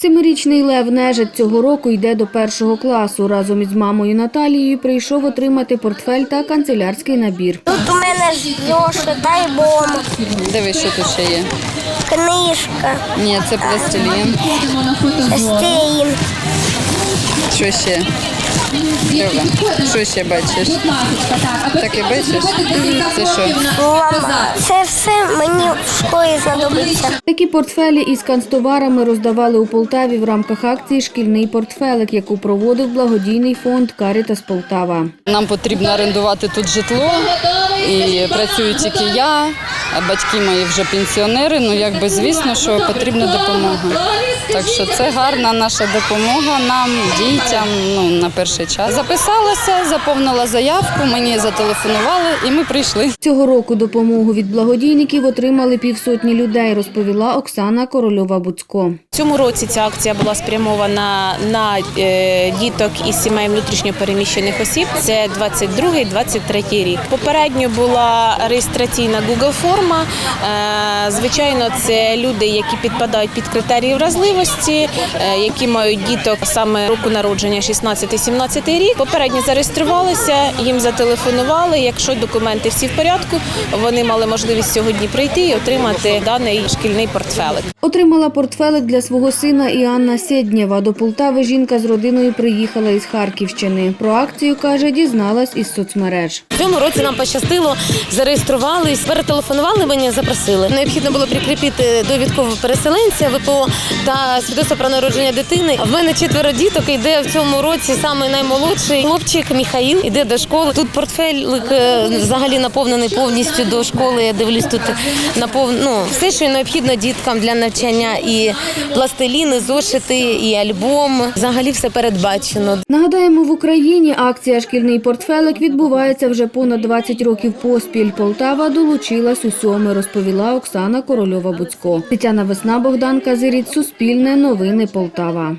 Семирічний Лев Нежит цього року йде до першого класу. Разом із мамою Наталією прийшов отримати портфель та канцелярський набір. Тут у мене ж дай альбом, Дивись, що тут ще є. книжка, Ні, це пластилін. стейн, Що ще? Льова, що ще бачиш? Так і бачиш? Це що? мама. Це все мені в школі знадобиться. Такі портфелі із канцтоварами роздавали у Полтаві в рамках акції Шкільний портфелик, яку проводив благодійний фонд Карітас Полтава. Нам потрібно орендувати тут житло. І працюю тільки я, батьки мої вже пенсіонери. Ну якби звісно, що потрібна допомога. Так що це гарна наша допомога нам, дітям. Ну на перший час записалася, заповнила заявку. Мені зателефонували, і ми прийшли. Цього року допомогу від благодійників отримали півсотні людей, розповіла Оксана Корольова-Буцько. Цьому році ця акція була спрямована на е, діток із сімей внутрішньопереміщених осіб. Це 22-23 рік. Попередньо була реєстраційна Google форма. Е, звичайно, це люди, які підпадають під критерії вразливості, е, які мають діток саме року народження 16-17 рік. Попередньо зареєструвалися, їм зателефонували. Якщо документи всі в порядку, вони мали можливість сьогодні прийти і отримати даний шкільний портфелик. Отримала портфелик для свого сина і Анна Сєднєва. До Полтави жінка з родиною приїхала із Харківщини. Про акцію, каже, дізналась із соцмереж. В цьому році нам пощастило, зареєструвались, перетелефонували мені, запросили. Необхідно було прикріпити довідку переселенця ВПО та свідоцтво про народження дитини. В мене четверо діток йде в цьому році саме наймолодший хлопчик Міхаїл. Іде до школи. Тут портфель е, взагалі наповнений повністю до школи. Я дивлюсь тут напов... ну, все, що необхідно діткам для навчання, і пластиліни, зошити, і альбом. Взагалі все передбачено. Нагадаємо, в Україні акція Шкільний портфелик відбувається вже понад 20 років поспіль. Полтава долучилась у сьоме, розповіла Оксана Корольова-Буцько. Тетяна Весна, Богдан Казиріць, Суспільне, Новини Полтава.